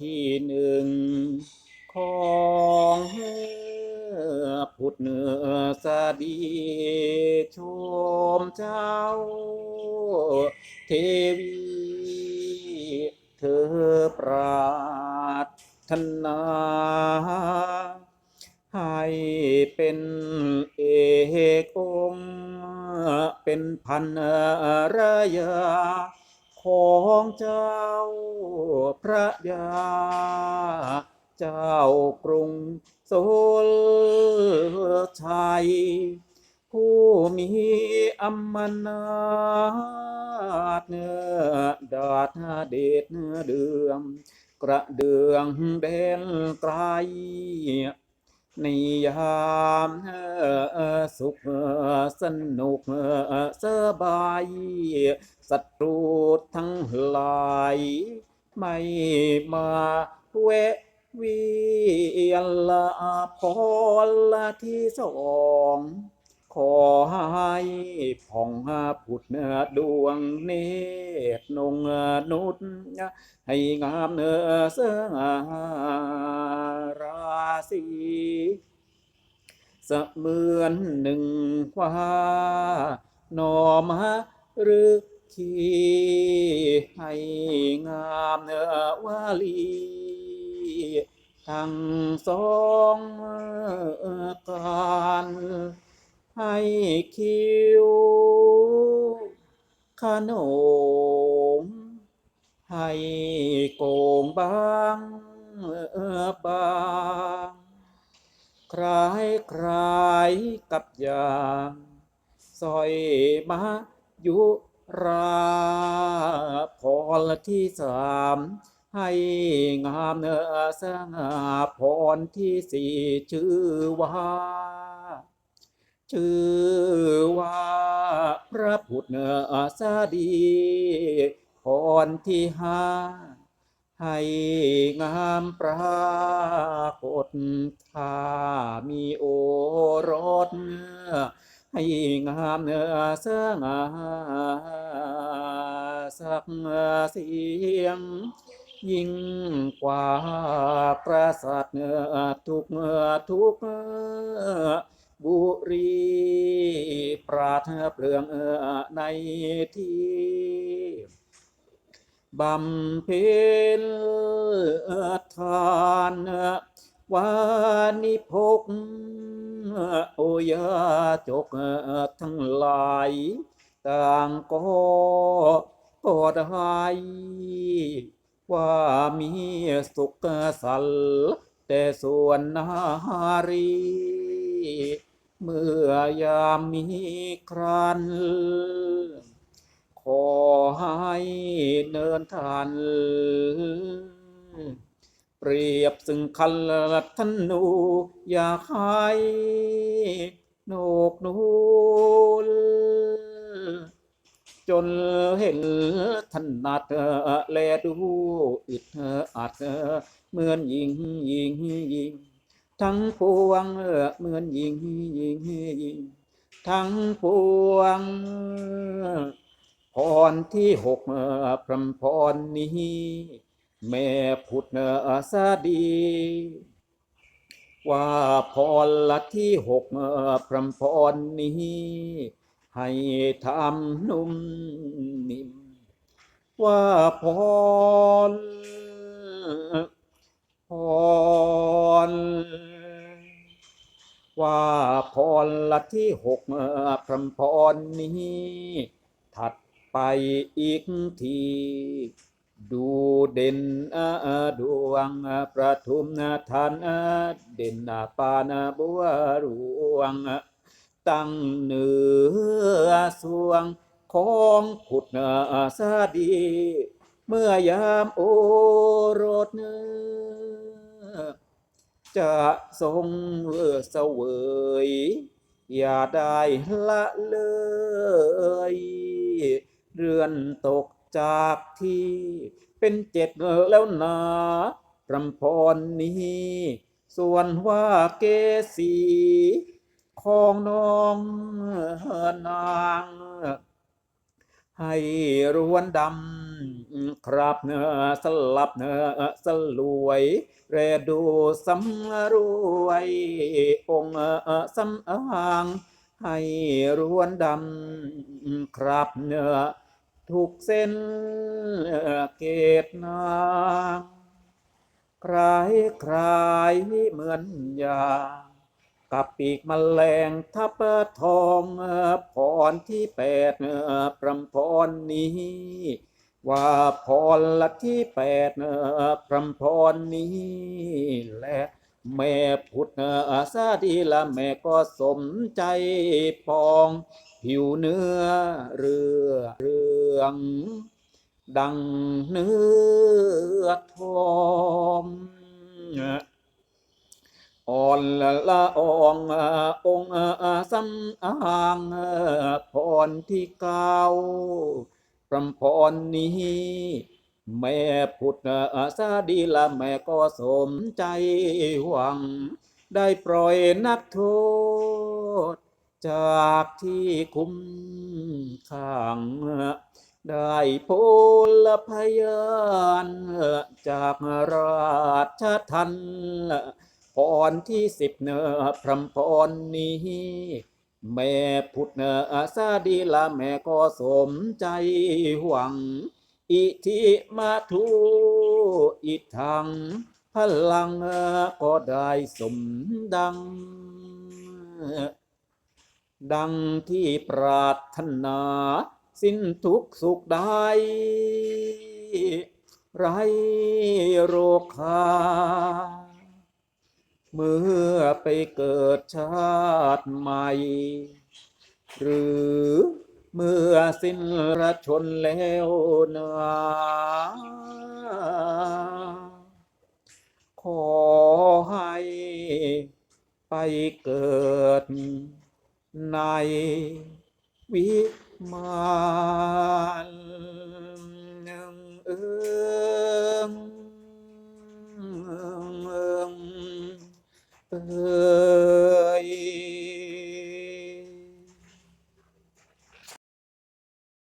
ที่หนึ่ง ของพุทธเนื้อสดีชมเจ้า เทวี เธอปราถนาให้เป็นเอกองเป็นพันรยา ของเจ้าพระยา เจ้ากรุงโสลชัย ผู้มีอำนาจเนื้อดาษเดชเนื้อเดือง กระเดืองแดนไกล นยามสุขสนุกสบายศัตรูทั้งหลาย ไม่มาเวเวียนละพรละที่สองขอให้ผ่องผุดดวงเนตรนงนุษให้งามเนื้อเสง่าราศี เสมือนหนึ่งว่านอมหรือขีให้งามเนื้อวาลีทั้งสองการให้คิวขนมให้โกงบางบาง คล้ายคล้ายกับยางสอยมายุราพรที่สามให้งามเนื้อสง่าพรที่สี่ชื่อว่า ชื่อว่าพระพุทธเนาสดีพรที่ห้า ให้งามปรากฏถ้ามีโอรสให้งามเนื้อสง่าสักเสียง ยิ่งกว่าประสาทเนื้อทุกเมื่อทุกบุรีปราทเปลืองในที่ บำเพ็ญทานวานิพกโอยาจกทั้งหลาย ต่างก็ก็ได้ว่ามีสุขสัลแต่ส่วนนารี เมื่อยามมีครัน ให้เนินทัน เปรียบซึ่งคันธนูอยากให้นกนูลจนเห็นถนัดแลดูอึดอัดเหมือนยิงยิงยิง ทั้งปวงเหมือนยิงยิงยิง ทั้งปวง รที่หกพรำพรนี้ แม่พุทธสาดี ว่าพรละที่หกพรำพรนี้ ให้ทำนุ่มนิ่มว่าพรพรว่าพรละที่หกพรำพรนี้ ถัด ไปอีกที ดูเด่นดวงประทุมทันเด่นปานบัวรวง ตั้งเหนือสวงของพุทธสดี เมื่อยามโอรสเนื้อจะทรงเสวยอย่าได้ละเลย เรือนตกจากที่เป็นเจ็ดแล้วนาพรำพรนี้ส่วนว่าเกสีของน้องนางให้รวนดำครับเนอสลับเนอสลวยแรดูสำรวย องค์สำอาง ให้รวนดำครับเนื้อ ทุกเส้นเกตนางคลายคลายเหมือนยากับปีกแมลงทับทองพรที่แปดพรำพรนี้ ว่าพรละที่แปดพรำพรนี้แล แม่พุทธอาสาดีละแม่ก็สมใจปอง ผิวเนื้อเรือเรือง ดังเนื้อทองอ่อนละอององค์สำอางพรที่เก้าพรำพรนี้ แม่พุทธอาสาดีละแม่ก็สมใจหวัง ได้ปล่อยนักโทษ จากที่คุมขัง ได้พลพยานจากราชทันพรที่สิบเนอพรำพรนี้แม่พุทธอาสาดีละแม่ก็สมใจหวัง อิทิมาทุอิทัง พลังก็ได้สมดัง ดังที่ปรารถนา สิ้นทุกข์สุขได้ ไรโรคา เมื่อไปเกิดชาติใหม่ หรือ เมื่อสิ้นระชนแล้วนาขอให้ไปเกิดในวิมาน